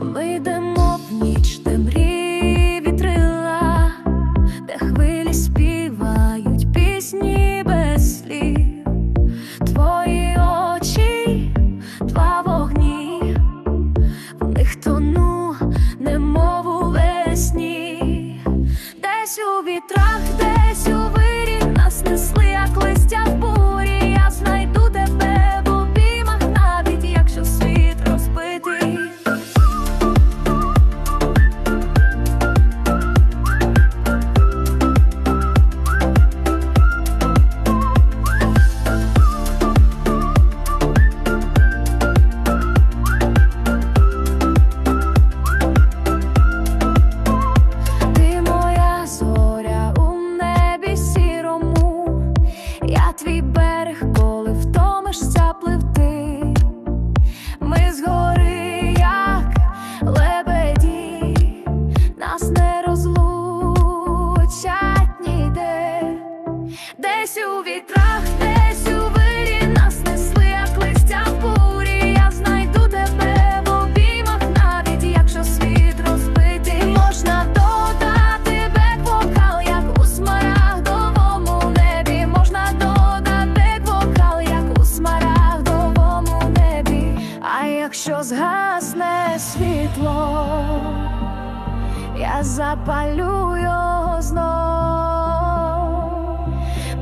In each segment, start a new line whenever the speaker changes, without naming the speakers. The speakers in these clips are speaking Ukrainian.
Ми йдемо в ніч темрі вітрила, де хвилі співають пісні без твої очі, два вогні, в них тону, немов у десь у вітрах, десь у вирі нас несли, як листя в. що згасне світло, я запалю його знов,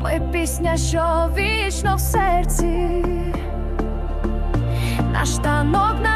ми пісня, що вічно в серці, наш танок на.